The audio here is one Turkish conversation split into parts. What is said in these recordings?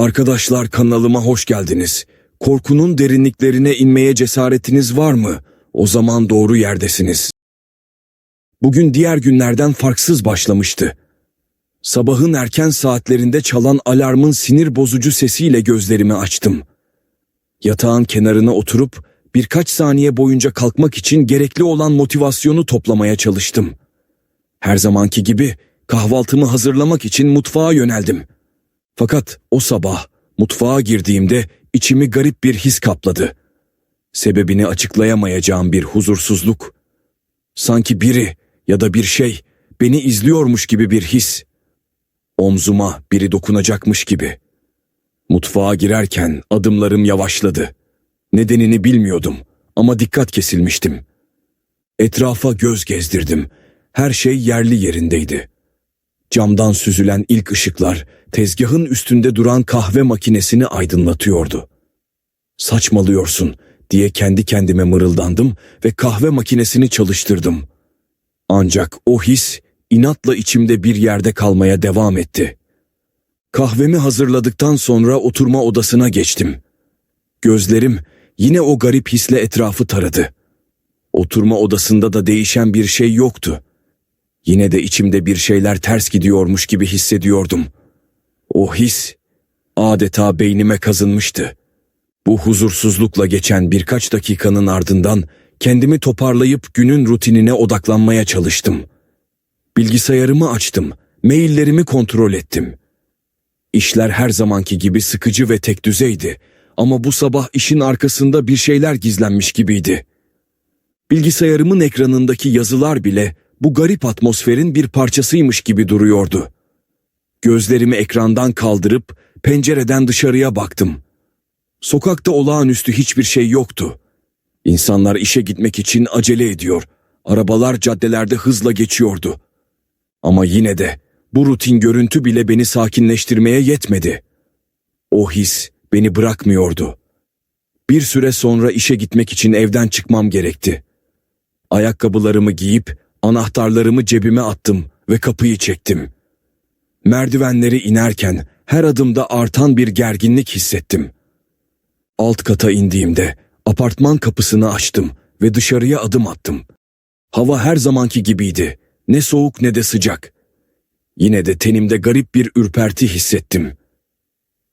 Arkadaşlar kanalıma hoş geldiniz. Korkunun derinliklerine inmeye cesaretiniz var mı? O zaman doğru yerdesiniz. Bugün diğer günlerden farksız başlamıştı. Sabahın erken saatlerinde çalan alarmın sinir bozucu sesiyle gözlerimi açtım. Yatağın kenarına oturup birkaç saniye boyunca kalkmak için gerekli olan motivasyonu toplamaya çalıştım. Her zamanki gibi kahvaltımı hazırlamak için mutfağa yöneldim. Fakat o sabah mutfağa girdiğimde içimi garip bir his kapladı. Sebebini açıklayamayacağım bir huzursuzluk. Sanki biri ya da bir şey beni izliyormuş gibi bir his. Omzuma biri dokunacakmış gibi. Mutfağa girerken adımlarım yavaşladı. Nedenini bilmiyordum ama dikkat kesilmiştim. Etrafa göz gezdirdim. Her şey yerli yerindeydi. Camdan süzülen ilk ışıklar tezgahın üstünde duran kahve makinesini aydınlatıyordu. Saçmalıyorsun diye kendi kendime mırıldandım ve kahve makinesini çalıştırdım. Ancak o his inatla içimde bir yerde kalmaya devam etti. Kahvemi hazırladıktan sonra oturma odasına geçtim. Gözlerim yine o garip hisle etrafı taradı. Oturma odasında da değişen bir şey yoktu. Yine de içimde bir şeyler ters gidiyormuş gibi hissediyordum. O his adeta beynime kazınmıştı. Bu huzursuzlukla geçen birkaç dakikanın ardından kendimi toparlayıp günün rutinine odaklanmaya çalıştım. Bilgisayarımı açtım, maillerimi kontrol ettim. İşler her zamanki gibi sıkıcı ve tek düzeydi ama bu sabah işin arkasında bir şeyler gizlenmiş gibiydi. Bilgisayarımın ekranındaki yazılar bile bu garip atmosferin bir parçasıymış gibi duruyordu. Gözlerimi ekrandan kaldırıp pencereden dışarıya baktım. Sokakta olağanüstü hiçbir şey yoktu. İnsanlar işe gitmek için acele ediyor. Arabalar caddelerde hızla geçiyordu. Ama yine de bu rutin görüntü bile beni sakinleştirmeye yetmedi. O his beni bırakmıyordu. Bir süre sonra işe gitmek için evden çıkmam gerekti. Ayakkabılarımı giyip anahtarlarımı cebime attım ve kapıyı çektim. Merdivenleri inerken her adımda artan bir gerginlik hissettim. Alt kata indiğimde apartman kapısını açtım ve dışarıya adım attım. Hava her zamanki gibiydi. Ne soğuk ne de sıcak. Yine de tenimde garip bir ürperti hissettim.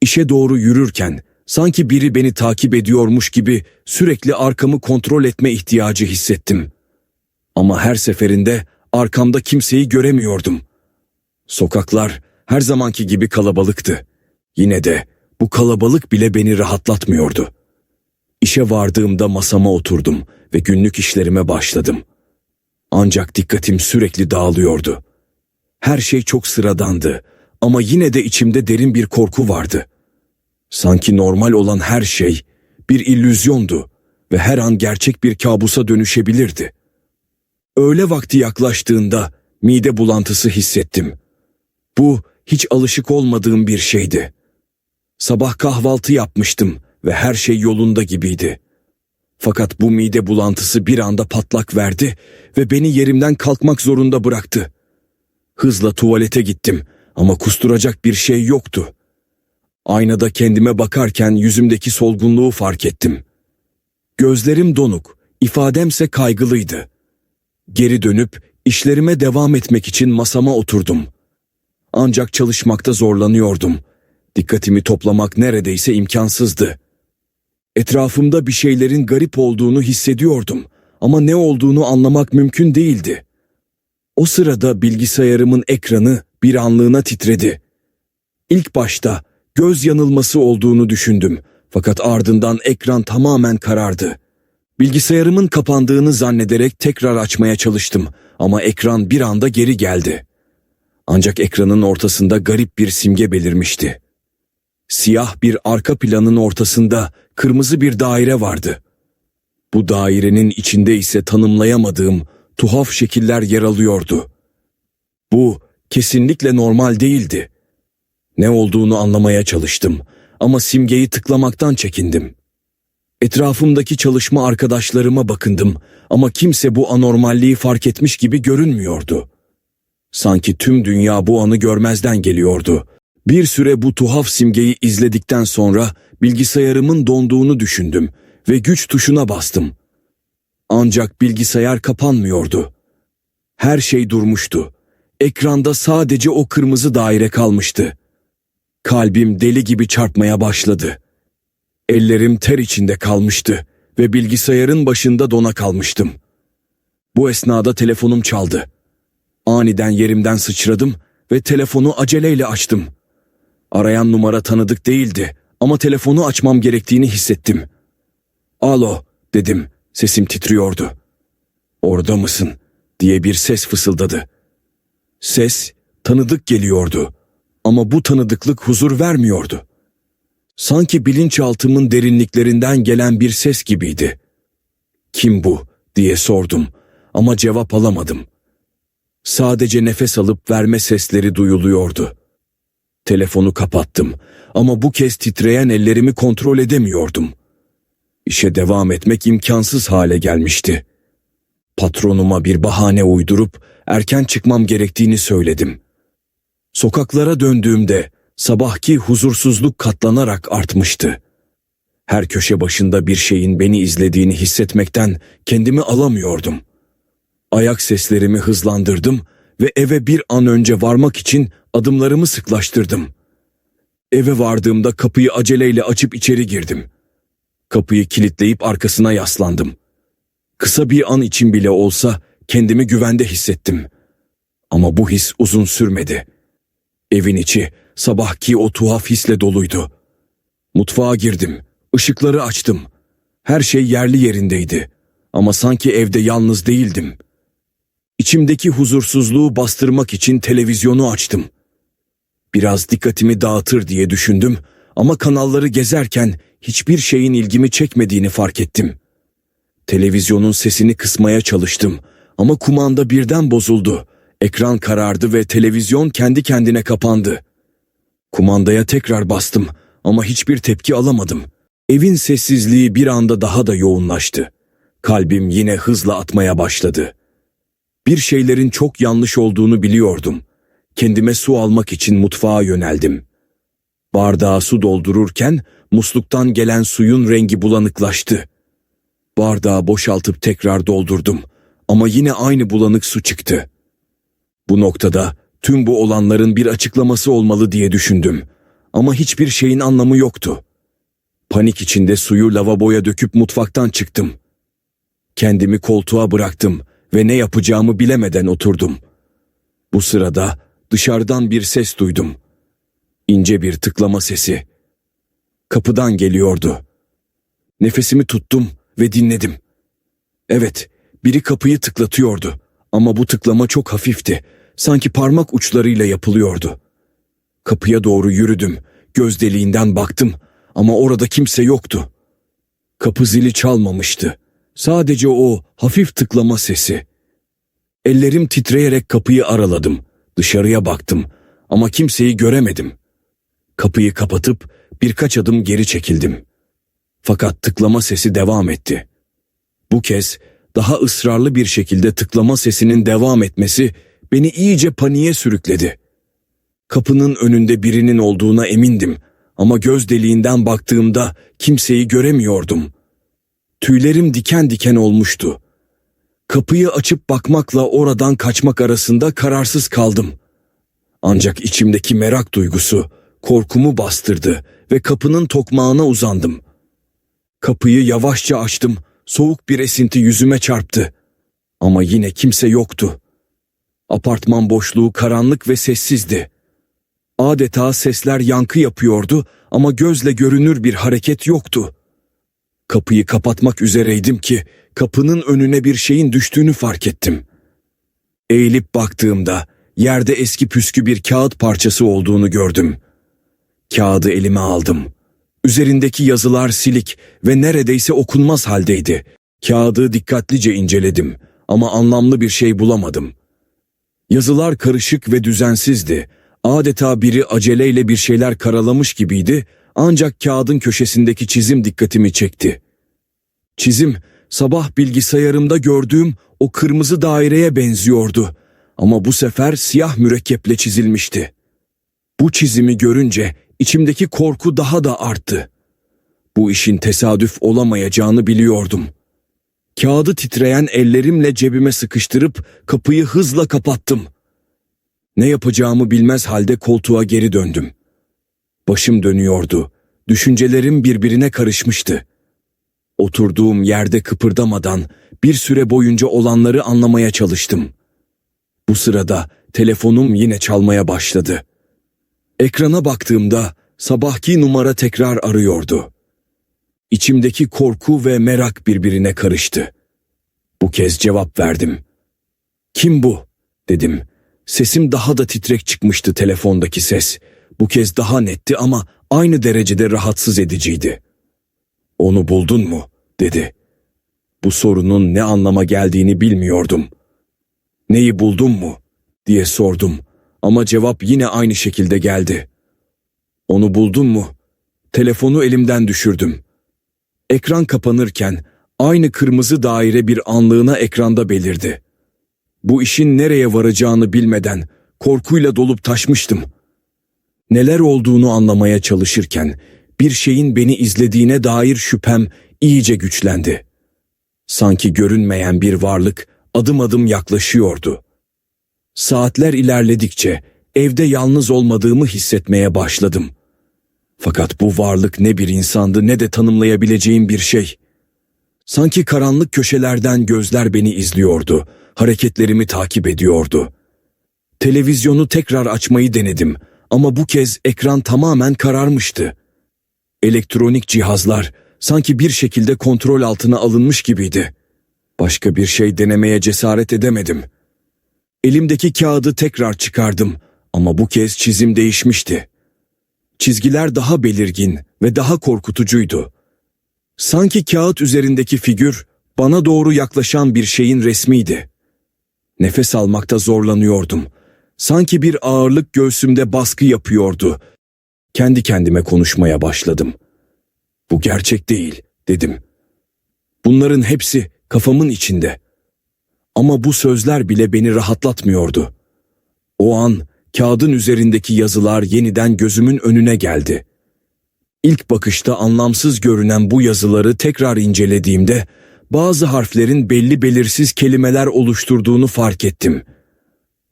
İşe doğru yürürken sanki biri beni takip ediyormuş gibi sürekli arkamı kontrol etme ihtiyacı hissettim. Ama her seferinde arkamda kimseyi göremiyordum. Sokaklar her zamanki gibi kalabalıktı. Yine de bu kalabalık bile beni rahatlatmıyordu. İşe vardığımda masama oturdum ve günlük işlerime başladım. Ancak dikkatim sürekli dağılıyordu. Her şey çok sıradandı ama yine de içimde derin bir korku vardı. Sanki normal olan her şey bir illüzyondu ve her an gerçek bir kabusa dönüşebilirdi. Öğle vakti yaklaştığında mide bulantısı hissettim. Bu hiç alışık olmadığım bir şeydi. Sabah kahvaltı yapmıştım ve her şey yolunda gibiydi. Fakat bu mide bulantısı bir anda patlak verdi ve beni yerimden kalkmak zorunda bıraktı. Hızla tuvalete gittim ama kusturacak bir şey yoktu. Aynada kendime bakarken yüzümdeki solgunluğu fark ettim. Gözlerim donuk, ifademse kaygılıydı. Geri dönüp işlerime devam etmek için masama oturdum. Ancak çalışmakta zorlanıyordum. Dikkatimi toplamak neredeyse imkansızdı. Etrafımda bir şeylerin garip olduğunu hissediyordum ama ne olduğunu anlamak mümkün değildi. O sırada bilgisayarımın ekranı bir anlığına titredi. İlk başta göz yanılması olduğunu düşündüm fakat ardından ekran tamamen karardı. Bilgisayarımın kapandığını zannederek tekrar açmaya çalıştım ama ekran bir anda geri geldi. Ancak ekranın ortasında garip bir simge belirmişti. Siyah bir arka planın ortasında kırmızı bir daire vardı. Bu dairenin içinde ise tanımlayamadığım tuhaf şekiller yer alıyordu. Bu kesinlikle normal değildi. Ne olduğunu anlamaya çalıştım ama simgeyi tıklamaktan çekindim. Etrafımdaki çalışma arkadaşlarıma bakındım ama kimse bu anormalliği fark etmiş gibi görünmüyordu. Sanki tüm dünya bu anı görmezden geliyordu. Bir süre bu tuhaf simgeyi izledikten sonra bilgisayarımın donduğunu düşündüm ve güç tuşuna bastım. Ancak bilgisayar kapanmıyordu. Her şey durmuştu. Ekranda sadece o kırmızı daire kalmıştı. Kalbim deli gibi çarpmaya başladı. Ellerim ter içinde kalmıştı ve bilgisayarın başında dona kalmıştım. Bu esnada telefonum çaldı. Aniden yerimden sıçradım ve telefonu aceleyle açtım. Arayan numara tanıdık değildi ama telefonu açmam gerektiğini hissettim. Alo dedim. Sesim titriyordu. Orada mısın? diye bir ses fısıldadı. Ses tanıdık geliyordu ama bu tanıdıklık huzur vermiyordu. Sanki bilinçaltımın derinliklerinden gelen bir ses gibiydi. Kim bu diye sordum ama cevap alamadım. Sadece nefes alıp verme sesleri duyuluyordu. Telefonu kapattım ama bu kez titreyen ellerimi kontrol edemiyordum. İşe devam etmek imkansız hale gelmişti. Patronuma bir bahane uydurup erken çıkmam gerektiğini söyledim. Sokaklara döndüğümde sabahki huzursuzluk katlanarak artmıştı. Her köşe başında bir şeyin beni izlediğini hissetmekten kendimi alamıyordum. Ayak seslerimi hızlandırdım ve eve bir an önce varmak için adımlarımı sıklaştırdım. Eve vardığımda kapıyı aceleyle açıp içeri girdim. Kapıyı kilitleyip arkasına yaslandım. Kısa bir an için bile olsa kendimi güvende hissettim. Ama bu his uzun sürmedi. Evin içi sabahki o tuhaf hisle doluydu. Mutfağa girdim, ışıkları açtım. Her şey yerli yerindeydi. Ama sanki evde yalnız değildim. İçimdeki huzursuzluğu bastırmak için televizyonu açtım. Biraz dikkatimi dağıtır diye düşündüm ama kanalları gezerken hiçbir şeyin ilgimi çekmediğini fark ettim. Televizyonun sesini kısmaya çalıştım ama kumanda birden bozuldu. Ekran karardı ve televizyon kendi kendine kapandı. Kumandaya tekrar bastım ama hiçbir tepki alamadım. Evin sessizliği bir anda daha da yoğunlaştı. Kalbim yine hızla atmaya başladı. Bir şeylerin çok yanlış olduğunu biliyordum. Kendime su almak için mutfağa yöneldim. Bardağa su doldururken musluktan gelen suyun rengi bulanıklaştı. Bardağı boşaltıp tekrar doldurdum ama yine aynı bulanık su çıktı. Bu noktada tüm bu olanların bir açıklaması olmalı diye düşündüm ama hiçbir şeyin anlamı yoktu. Panik içinde suyu lavaboya döküp mutfaktan çıktım. Kendimi koltuğa bıraktım ve ne yapacağımı bilemeden oturdum. Bu sırada dışarıdan bir ses duydum. İnce bir tıklama sesi. Kapıdan geliyordu. Nefesimi tuttum ve dinledim. Evet, biri kapıyı tıklatıyordu ama bu tıklama çok hafifti. Sanki parmak uçlarıyla yapılıyordu. Kapıya doğru yürüdüm. Göz deliğinden baktım ama orada kimse yoktu. Kapı zili çalmamıştı. Sadece o hafif tıklama sesi. Ellerim titreyerek kapıyı araladım. Dışarıya baktım ama kimseyi göremedim. Kapıyı kapatıp birkaç adım geri çekildim. Fakat tıklama sesi devam etti. Bu kez daha ısrarlı bir şekilde tıklama sesinin devam etmesi beni iyice paniğe sürükledi. Kapının önünde birinin olduğuna emindim ama göz deliğinden baktığımda kimseyi göremiyordum. Tüylerim diken diken olmuştu. Kapıyı açıp bakmakla oradan kaçmak arasında kararsız kaldım. Ancak içimdeki merak duygusu korkumu bastırdı ve kapının tokmağına uzandım. Kapıyı yavaşça açtım, soğuk bir esinti yüzüme çarptı. Ama yine kimse yoktu. Apartman boşluğu karanlık ve sessizdi. Adeta sesler yankı yapıyordu ama gözle görünür bir hareket yoktu. Kapıyı kapatmak üzereydim ki kapının önüne bir şeyin düştüğünü fark ettim. Eğilip baktığımda yerde eski püskü bir kağıt parçası olduğunu gördüm. Kağıdı elime aldım. Üzerindeki yazılar silik ve neredeyse okunmaz haldeydi. Kağıdı dikkatlice inceledim ama anlamlı bir şey bulamadım. Yazılar karışık ve düzensizdi. Adeta biri aceleyle bir şeyler karalamış gibiydi ancak kağıdın köşesindeki çizim dikkatimi çekti. Çizim sabah bilgisayarımda gördüğüm o kırmızı daireye benziyordu ama bu sefer siyah mürekkeple çizilmişti. Bu çizimi görünce içimdeki korku daha da arttı. Bu işin tesadüf olamayacağını biliyordum. Kağıdı titreyen ellerimle cebime sıkıştırıp kapıyı hızla kapattım. Ne yapacağımı bilmez halde koltuğa geri döndüm. Başım dönüyordu. Düşüncelerim birbirine karışmıştı. Oturduğum yerde kıpırdamadan bir süre boyunca olanları anlamaya çalıştım. Bu sırada telefonum yine çalmaya başladı. Ekrana baktığımda sabahki numara tekrar arıyordu. İçimdeki korku ve merak birbirine karıştı. Bu kez cevap verdim. Kim bu? dedim. Sesim daha da titrek çıkmıştı telefondaki ses. Bu kez daha netti ama aynı derecede rahatsız ediciydi. Onu buldun mu? dedi. Bu sorunun ne anlama geldiğini bilmiyordum. Neyi buldun mu? diye sordum ama cevap yine aynı şekilde geldi. Onu buldun mu? Telefonu elimden düşürdüm. Ekran kapanırken aynı kırmızı daire bir anlığına ekranda belirdi. Bu işin nereye varacağını bilmeden korkuyla dolup taşmıştım. Neler olduğunu anlamaya çalışırken bir şeyin beni izlediğine dair şüphem iyice güçlendi. Sanki görünmeyen bir varlık adım adım yaklaşıyordu. Saatler ilerledikçe evde yalnız olmadığımı hissetmeye başladım. Fakat bu varlık ne bir insandı ne de tanımlayabileceğim bir şey. Sanki karanlık köşelerden gözler beni izliyordu, hareketlerimi takip ediyordu. Televizyonu tekrar açmayı denedim ama bu kez ekran tamamen kararmıştı. Elektronik cihazlar sanki bir şekilde kontrol altına alınmış gibiydi. Başka bir şey denemeye cesaret edemedim. Elimdeki kağıdı tekrar çıkardım ama bu kez çizim değişmişti. Çizgiler daha belirgin ve daha korkutucuydu. Sanki kağıt üzerindeki figür bana doğru yaklaşan bir şeyin resmiydi. Nefes almakta zorlanıyordum. Sanki bir ağırlık göğsümde baskı yapıyordu. Kendi kendime konuşmaya başladım. Bu gerçek değil, dedim. Bunların hepsi kafamın içinde. Ama bu sözler bile beni rahatlatmıyordu. O an kağıdın üzerindeki yazılar yeniden gözümün önüne geldi. İlk bakışta anlamsız görünen bu yazıları tekrar incelediğimde bazı harflerin belli belirsiz kelimeler oluşturduğunu fark ettim.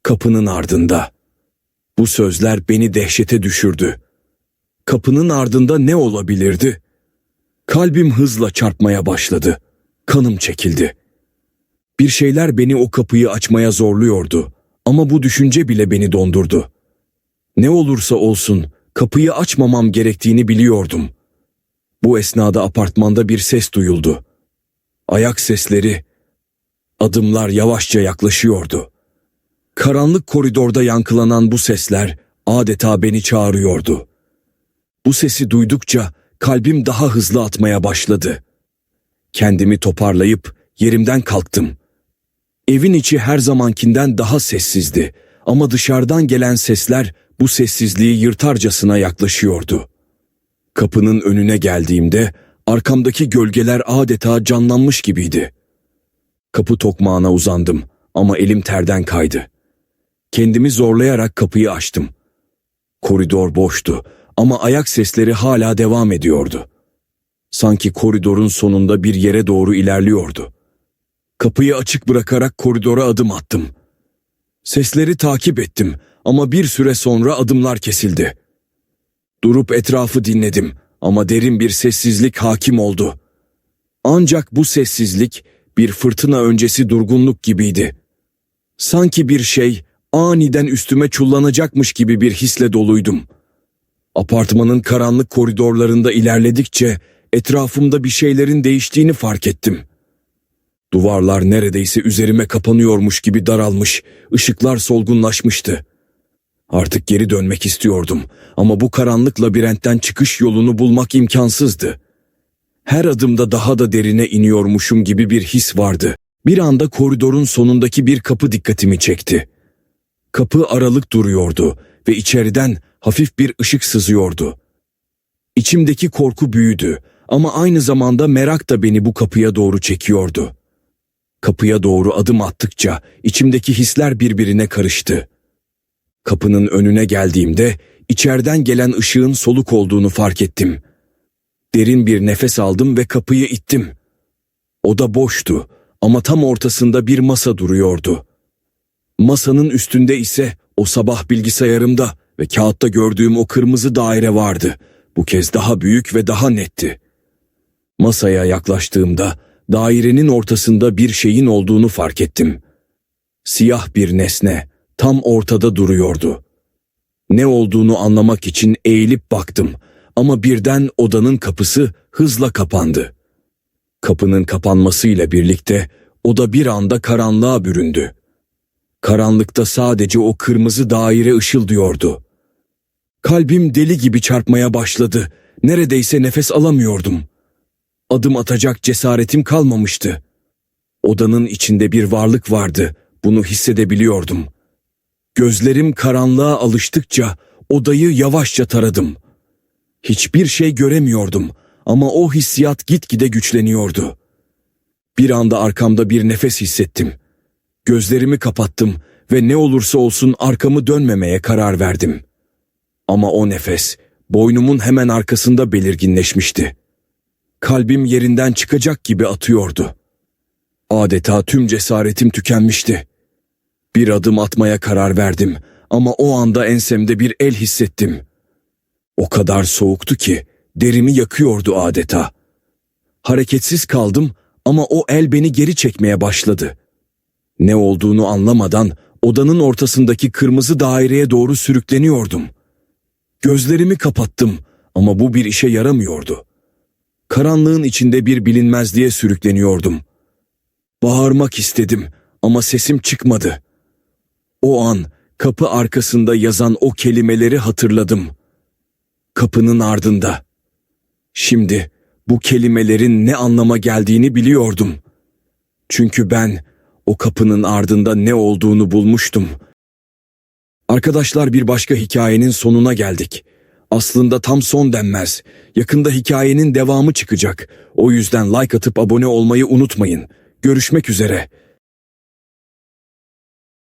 Kapının ardında. Bu sözler beni dehşete düşürdü. Kapının ardında ne olabilirdi? Kalbim hızla çarpmaya başladı. Kanım çekildi. Bir şeyler beni o kapıyı açmaya zorluyordu ama bu düşünce bile beni dondurdu. Ne olursa olsun kapıyı açmamam gerektiğini biliyordum. Bu esnada apartmanda bir ses duyuldu. Ayak sesleri, adımlar yavaşça yaklaşıyordu. Karanlık koridorda yankılanan bu sesler adeta beni çağırıyordu. Bu sesi duydukça kalbim daha hızlı atmaya başladı. Kendimi toparlayıp yerimden kalktım. Evin içi her zamankinden daha sessizdi ama dışarıdan gelen sesler bu sessizliği yırtarcasına yaklaşıyordu. Kapının önüne geldiğimde arkamdaki gölgeler adeta canlanmış gibiydi. Kapı tokmağına uzandım ama elim terden kaydı. Kendimi zorlayarak kapıyı açtım. Koridor boştu ama ayak sesleri hala devam ediyordu. Sanki koridorun sonunda bir yere doğru ilerliyordu. Kapıyı açık bırakarak koridora adım attım. Sesleri takip ettim ama bir süre sonra adımlar kesildi. Durup etrafı dinledim ama derin bir sessizlik hakim oldu. Ancak bu sessizlik bir fırtına öncesi durgunluk gibiydi. Sanki bir şey aniden üstüme çullanacakmış gibi bir hisle doluydum. Apartmanın karanlık koridorlarında ilerledikçe etrafımda bir şeylerin değiştiğini fark ettim. Duvarlar neredeyse üzerime kapanıyormuş gibi daralmış, ışıklar solgunlaşmıştı. Artık geri dönmek istiyordum ama bu karanlık labirentten çıkış yolunu bulmak imkansızdı. Her adımda daha da derine iniyormuşum gibi bir his vardı. Bir anda koridorun sonundaki bir kapı dikkatimi çekti. Kapı aralık duruyordu ve içeriden hafif bir ışık sızıyordu. İçimdeki korku büyüdü ama aynı zamanda merak da beni bu kapıya doğru çekiyordu. Kapıya doğru adım attıkça içimdeki hisler birbirine karıştı. Kapının önüne geldiğimde içeriden gelen ışığın soluk olduğunu fark ettim. Derin bir nefes aldım ve kapıyı ittim. Oda boştu ama tam ortasında bir masa duruyordu. Masanın üstünde ise o sabah bilgisayarımda ve kağıtta gördüğüm o kırmızı daire vardı. Bu kez daha büyük ve daha netti. Masaya yaklaştığımda dairenin ortasında bir şeyin olduğunu fark ettim. Siyah bir nesne tam ortada duruyordu. Ne olduğunu anlamak için eğilip baktım ama birden odanın kapısı hızla kapandı. Kapının kapanmasıyla birlikte oda bir anda karanlığa büründü. Karanlıkta sadece o kırmızı daire ışıldıyordu. Kalbim deli gibi çarpmaya başladı. Neredeyse nefes alamıyordum. Adım atacak cesaretim kalmamıştı. Odanın içinde bir varlık vardı. Bunu hissedebiliyordum. Gözlerim karanlığa alıştıkça odayı yavaşça taradım. Hiçbir şey göremiyordum ama o hissiyat gitgide güçleniyordu. Bir anda arkamda bir nefes hissettim. Gözlerimi kapattım ve ne olursa olsun arkamı dönmemeye karar verdim. Ama o nefes boynumun hemen arkasında belirginleşmişti. Kalbim yerinden çıkacak gibi atıyordu. Adeta tüm cesaretim tükenmişti. Bir adım atmaya karar verdim ama o anda ensemde bir el hissettim. O kadar soğuktu ki derimi yakıyordu adeta. Hareketsiz kaldım ama o el beni geri çekmeye başladı. Ne olduğunu anlamadan odanın ortasındaki kırmızı daireye doğru sürükleniyordum. Gözlerimi kapattım ama bu bir işe yaramıyordu. Karanlığın içinde bir bilinmezliğe sürükleniyordum. Bağırmak istedim ama sesim çıkmadı. O an kapı arkasında yazan o kelimeleri hatırladım. Kapının ardında. Şimdi bu kelimelerin ne anlama geldiğini biliyordum. Çünkü ben o kapının ardında ne olduğunu bulmuştum. Arkadaşlar bir başka hikayenin sonuna geldik. Aslında tam son denmez. Yakında hikayenin devamı çıkacak. O yüzden like atıp abone olmayı unutmayın. Görüşmek üzere.